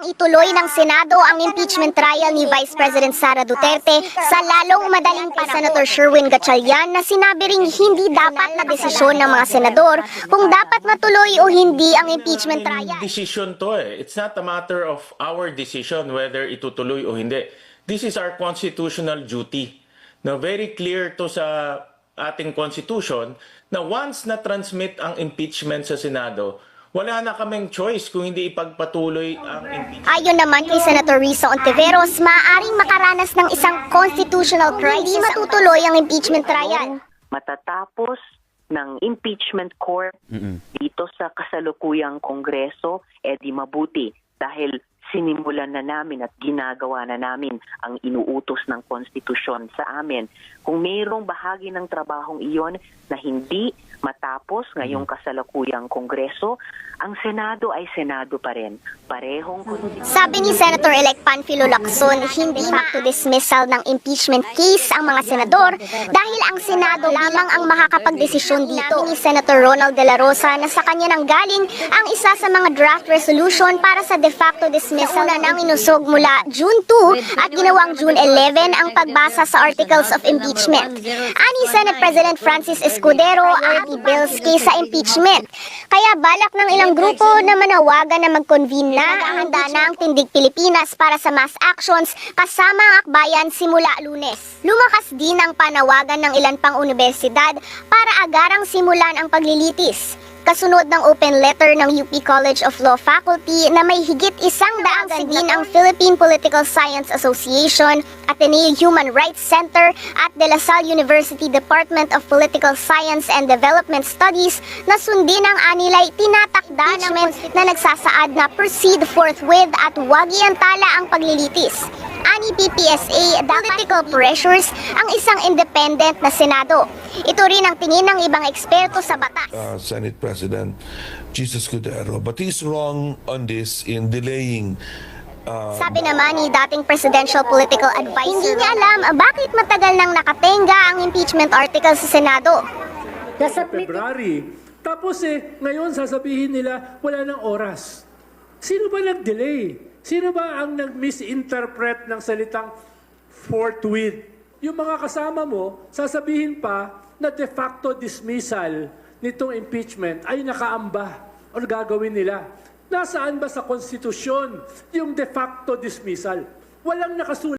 Ang ituloy ng Senado ang impeachment trial ni Vice President Sara Duterte sa lalong madaling pa Senator Sherwin Gatchalian na sinabi ring hindi dapat na desisyon ng mga senador kung dapat matuloy o hindi ang impeachment trial. Decision to eh. It's not a matter of our decision whether itutuloy o hindi. This is our constitutional duty. No, very clear to sa ating constitution na once na-transmit ang impeachment sa Senado, wala na kaming choice kung hindi ipagpatuloy ang impeachment. Ayon naman kay Senator Risa Ontiveros, maaaring makaranas ng isang constitutional crisis. Hindi matutuloy ang impeachment trial. matatapos ng impeachment court dito sa kasalukuyang kongreso, eh di mabuti dahil sinimulan na namin at ginagawa na namin ang inuutos ng konstitusyon sa amin. Kung mayroong bahagi ng trabahong iyon na hindi matapos ngayong kasalukuyang kongreso, ang Senado ay Senado pa rin. Parehong Sabi ni Senator-elect Panfilo Lacson, hindi to dismissal ng impeachment case ang mga senador dahil ang Senado lamang ang makakapagdesisyon dito. Ni Senator Ronald De La Rosa na sa kanya nang galing ang isa sa mga draft resolution para sa de facto dismissal na nang inusog mula June 2 at ginawang June 11 ang pagbasa sa articles of impeachment. Ani Senate President Francis Escudero bills case sa impeachment. Kaya balak ng ilang grupo na manawagan na mag-convene na ang handa ang Tindig Pilipinas para sa mass actions kasama ang akbayan simula lunes. Lumakas din ang panawagan ng ilan pang universidad para agarang simulan ang paglilitis. Kasunod ng open letter ng UP College of Law Faculty na may higit isang daang sigin ang Philippine Political Science Association, Ateneo Human Rights Center at De La Salle University Department of Political Science and Development Studies na sundin ang anilay tinatakda ng na nagsasaad na proceed forthwith at wag iantala ang paglilitis. Ani PPSA, political pressures ang isang independent na Senado. Ito rin ang tingin ng ibang eksperto sa batas. uh, Senate President Jesus Cudero. But he's wrong on this in delaying uh, Sabi naman ni dating presidential political advisor, hindi niya alam bakit matagal nang nakatenga ang impeachment article sa Senado. February. Tapos eh, ngayon sasabihin nila, wala ng oras. Sino ba nag-delay? Sino ba ang nag-misinterpret ng salitang forthwith? Yung mga kasama mo, sasabihin pa na de facto dismissal nitong impeachment ay nakaamba o gagawin nila. Nasaan ba sa konstitusyon yung de facto dismissal? Walang nakasulat.